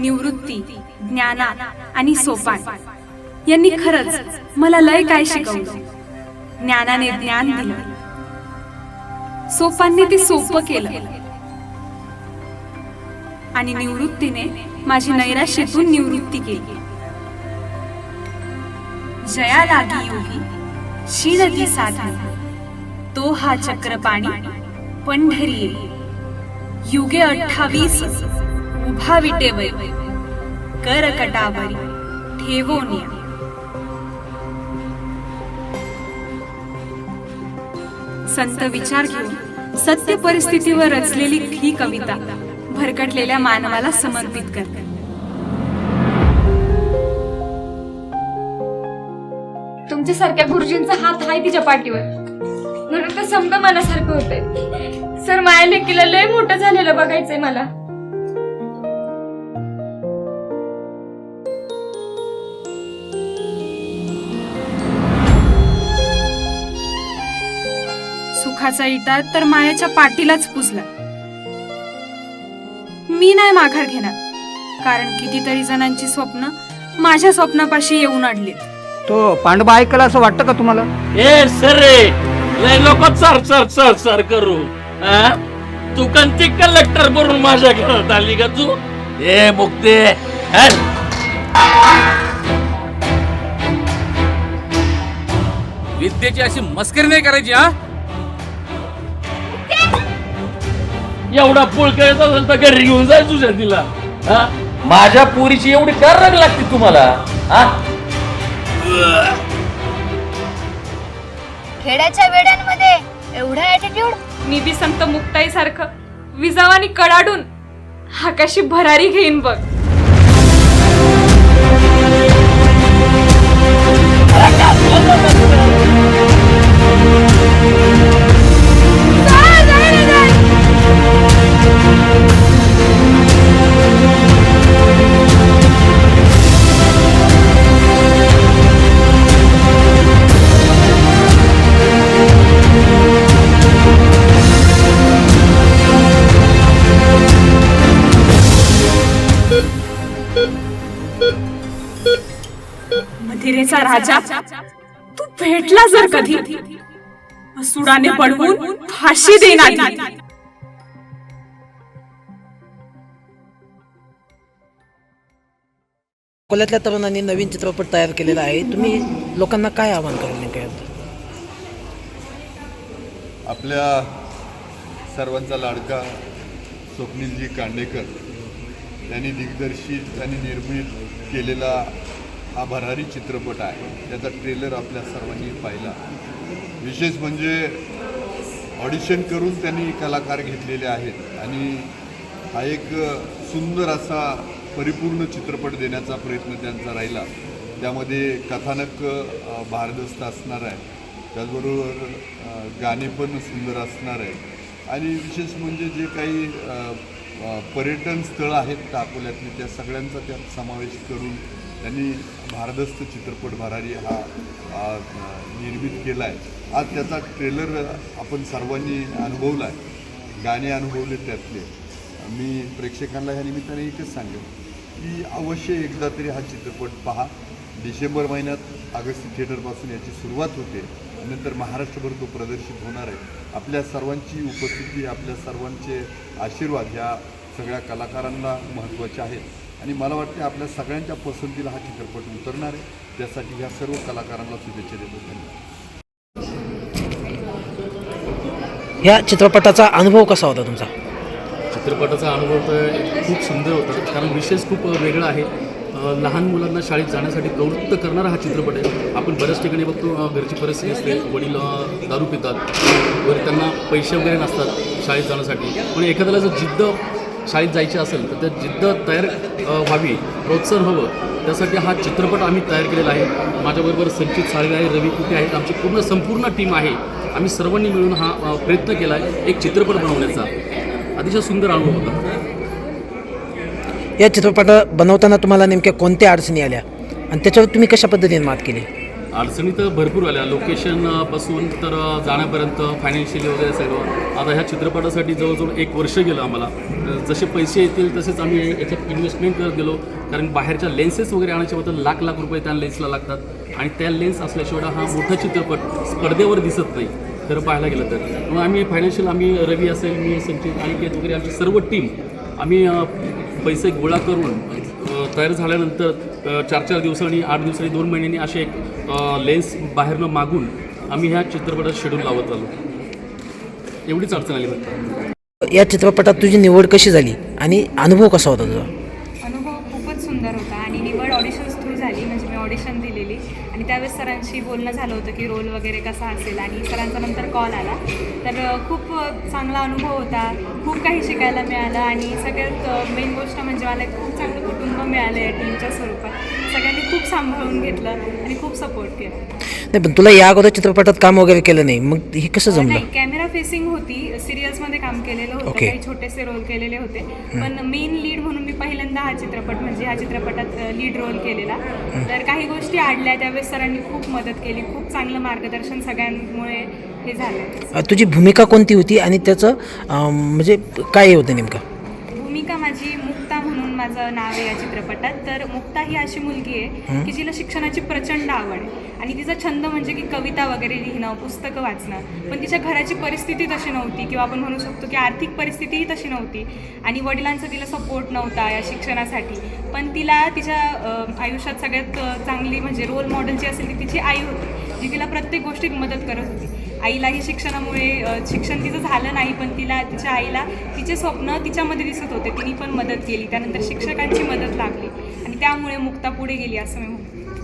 निवृत्ती ज्ञाना आणि सोपान. यांनी खरंच मला लय काय शिकवलं. ज्ञानाने ज्ञान दिलं. सोपानने ते सोपं केलं. आणि निवृत्तीने माझी नैराश्यातून निवृत्ती केली. जया लागी योगी शिरती साधन तो हा चक्रपाणी पंढरी. युगे अठ्ठावीस उभा विटेवय करकटावरी. ठेवोनिया संत विचार घेऊन सत्य परिस्थितीवर रचलेली ही कविता भरकटलेल्या मानवाला समर्पित करते. तुमच्यासारख्या गुरुजींचा हात आहे तिच्या पाठीवर. म्हणून तर समजा मनासारखं होतंय. सर माया लेकीला लय मोठं झालेलं बघायचंय मला. सुखाचा इटा तर मायाच्या पाठीलाच पुजला मी नाही माघार घेणार कारण कितीतरी जणांची स्वप्न माझ्या स्वप्नापाशी येऊन अडलीत तो पांडुबा ऐकला असं वाटतं का तुम्हाला? ए सर रे लय लोक चर चर चर चर करू. हा? तू कंती कलेक्टर बनून माझ्या घरात आली का तू? ए मुक्ते हट. विद्येची अशी मस्करी नाही करायची हा? एवढा पुळका येत असेल तर घरी घेऊन जाय तुझ्या तिला. हा? माझ्या पोरीची एवढी कार राग लागते तुम्हाला हा? खेड्याच्या वेड्यांमध्ये एवढा ऍटिट्यूड मी बी संत मुक्ताई सारखं विजावानी कडाडून हाकाशी भरारी घेईन बघ. मथिरेचा राजा तू भेटला जर कधी सुडाने पडवून फाशी देणार. अकोल्यातल्या तरुणांनी नवीन चित्रपट तयार केलेला आहे. तुम्ही लोकांना काय आवाहन कराल नेमकं यात? आपल्या सर्वांचा लाडका स्वप्नीलजी कांडेकर. त्यांनी दिग्दर्शित आणि निर्मित केलेला हा भरारी चित्रपट आहे. त्याचा ट्रेलर आपल्या सर्वांनी पाहिला. विशेष म्हणजे ऑडिशन करून त्यांनी कलाकार घेतलेले आहेत. आणि हा एक सुंदर असा परिपूर्ण चित्रपट देण्याचा प्रयत्न त्यांचा राहिला. त्यामध्ये कथानक भारदस्त असणार आहे. त्याचबरोबर गाणे पण सुंदर असणार आहे. आणि विशेष म्हणजे जे काही पर्यटन स्थळं आहेत अकोल्यातली त्या सगळ्यांचा त्यात समावेश करून त्यांनी भारदस्त चित्रपट भरारी हा निर्मित केला आहे आज त्याचा ट्रेलर आपण सर्वांनी अनुभवला आहे गाणे अनुभवले त्यातले. मी प्रेक्षकांना ह्या निमित्ताने एकच सांगेन. की अवश्य एकदा तरी हा चित्रपट पहा. डिसेंबर महिन्यात अगस्ती थिएटरपासून याची सुरुवात होते. नंतर महाराष्ट्रभर तो प्रदर्शित होणार आहे. आपल्या सर्वांची उपस्थिती आपल्या सर्वांचे आशीर्वाद ह्या सगळ्या कलाकारांना महत्त्वाचे आहेत. आणि मला वाटते आपल्या सगळ्यांच्या पसंतीला हा चित्रपट उतरणार आहे. त्यासाठी ह्या सर्व कलाकारांना शुभेच्छा देतो. धन्यवाद. ह्या चित्रपटाचा अनुभव कसा होता तुमचा? चित्रपटाचा अनुभव तर खूप सुंदर होता. कारण विशेष खूप वेगळा आहे. लहान मुलांना शाळेत जाण्यासाठी प्रवृत्त करणारा हा चित्रपट आहे. आपण बऱ्याच ठिकाणी बघतो घरची परिस्थिती असते. वडील दारू पितात. वगैरे त्यांना पैसे वगैरे नसतात शाळेत जाण्यासाठी. पण एखाद्याला जर जिद्द शाळेत जायची असेल तर त्या जिद्द तयार व्हावी प्रोत्साहन हवं. त्यासाठी हा चित्रपट आम्ही तयार केलेला आहे. माझ्याबरोबर संचित साळवे आहे रवी कुटे आहेत. आमची पूर्ण संपूर्ण टीम आहे. आम्ही सर्वांनी मिळून हा प्रयत्न केला आहे एक चित्रपट बनवण्याचा. अतिशय सुंदर अनुभव होता. या चित्रपट बनवताना तुम्हाला नेमक्या कोणत्या अडचणी आल्या? आणि त्याच्यावर तुम्ही कशा पद्धतीने मात केली? अडचणी तर भरपूर आल्या. लोकेशन अ, पासून तर जाण्यापर्यंत फायनान्शियली वगैरे सगळं. आता ह्या चित्रपटासाठी जवळजवळ एक वर्ष गेलं आम्हाला. जसे पैसे येतील तसेच आम्ही याच्यात इन्व्हेस्टमेंट करत गेलो. कारण बाहेरच्या लेन्सेस वगैरे आणायच्या होतं लाख लाख रुपये त्या लेन्सला लागतात. आणि त्या लेन्स असल्याशिवाय हा मोठा चित्रपट स्पर्धेवर दिसत नाही. खरं पाहायला गेलं तर. मग आम्ही फायनान्शियल आम्ही रवी असेल मी संचित अनिकेत वगैरे आमची सर्व टीम आम्ही पैसे गोळा करून तयार झाल्यानंतर चार चार दिवसांनी आठ दिवसांनी दोन महिन्यांनी असे एक लेन्स बाहेरनं मागून आम्ही ह्या चित्रपटात शेड्यूल लावत आलो. एवढीच अडचण आली फक्त. या चित्रपटात तुझी निवड कशी झाली आणि अनुभव कसा होता तुझा? सुंदर होता आणि निवड ऑडिशन्स थ्रू झाली म्हणजे मी ऑडिशन दिलेली. आणि त्यावेळेस सरांशी बोलणं झालं होतं की रोल वगैरे कसा असेल आणि सरांचा नंतर कॉल आला. तर खूप चांगला अनुभव होता. खूप काही शिकायला मिळालं आणि सगळ्यात मेन गोष्ट म्हणजे मला एक खूप चांगलं कुटुंब मिळालं या टीमच्या स्वरूपात. सगळ्यांनी खूप सांभाळून घेतलं आणि खूप सपोर्ट केला. नाही पण तुला या अगोदर चित्रपटात काम वगैरे केलं नाही. मग हे कसं जमलं? नाही कॅमेरा फेसिंग होती. सिरियल्समध्ये काम केलेलं होतं. Okay. काही छोटेसे रोल केलेले होते. पण मेन लीड म्हणून मी पहिल्यांदा हा चित्रपट म्हणजे ह्या चित्रपटात लीड रोल केलेला. तर काही गोष्टी आडल्या. त्यावेळेस सरांनी खूप मदत केली. खूप चांगलं मार्गदर्शन सगळ्यांमुळे हे झालं. अ, तुझी भूमिका कोणती होती? आणि त्याचं म्हणजे काय होतं नेमकं? भूमिका माझी माझं नाव आहे या चित्रपटात. तर मुक्ता ही अशी मुलगी आहे की जिला शिक्षणाची प्रचंड आवड आहे. आणि तिचा छंद म्हणजे की कविता वगैरे लिहिणं पुस्तकं वाचणं. पण तिच्या घराची परिस्थिती तशी नव्हती किंवा आपण म्हणू शकतो की आर्थिक परिस्थितीही तशी नव्हती. आणि वडिलांचा तिला सपोर्ट नव्हता या शिक्षणासाठी. पण तिला तिच्या आयुष्यात सगळ्यात चांगली म्हणजे रोल मॉडेल जी असेल ती तिची आई होती. जी तिला प्रत्येक गोष्टीत मदत करत होती. आईलाही शिक्षणामुळे शिक्षण तिचं झालं नाही पण तिला तिच्या आईला तिचे स्वप्न तिच्यामध्ये दिसत होते. तिने पण मदत केली. त्यानंतर शिक्षकांची मदत लागली. आणि त्यामुळे मुक्ता पुढे गेली असं मी